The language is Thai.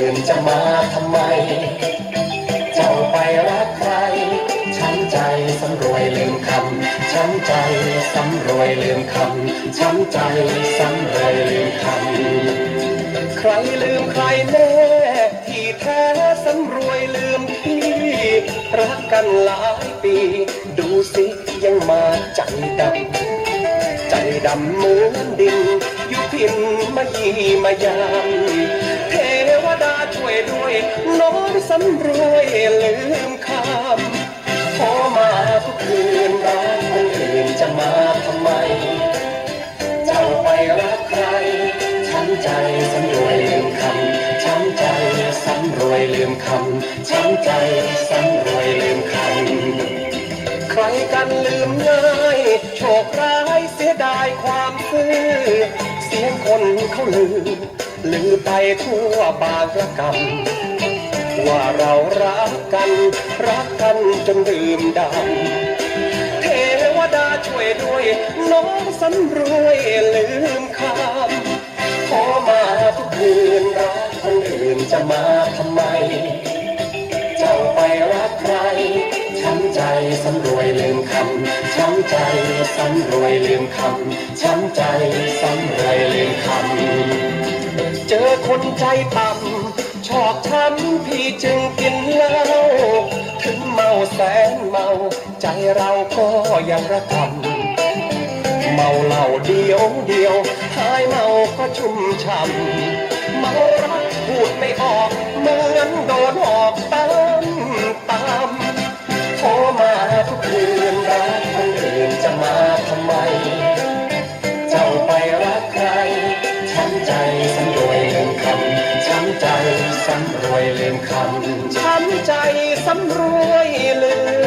อื่นจะมาทำไม เจ้าไปรักใคร ช้ำใจสำรวยลืมคำ ช้ำใจสำรวยลืมคำ ช้ำใจสำรวยลืมคำ ใครลืมใครแน่ที่แท้สำรวยลืมพี่ รักกันหลายปี ดูสิยังมาใจดำใจดำเหมือนดิน อยู่พินมายีมายาม เทวดาช่วยด้วยน้องสำรวยลืมคำพอมาทุกคืนรักคนอื่นจะมาทำไม เจ้าไปรักใคร ช้ำใจสำรวยลืมคำ ช้ำใจสำรวยลืมคำ ช้ำใจสำรวยลืมคำ ใครกันลืมง่ายโชคร้ายเสียดายความซื่อ คนเขาลือลือไปทั่วบางระกำว่าเรารักกัน รักกันจนดื่มดำเทวดาช่วยด้วยน้องสำรวยลืมคำพอมาทุกคืนรักคนอื่นจะมาทำไม เจ้าไปรักใครช้ำใจสำรวยลืมคำช้ำใจสำรวยลืมคำช้ำใจสำ รวยลืมคำเจอคนใจต่ำ ชอบช้ำพี่จึงกินเหล้า ถึงเมาแสนเมา ใจเราก็ยังระกำเมาเหล้าเดียวเดียว หายเมาก็ชุ่มช่ำเมารักพูดไม่ออก เหมือนโดนออกตา ใจสำรวยลืมคำช้ำใจสำรวยลืมคำช้ำใจสำรวยลืม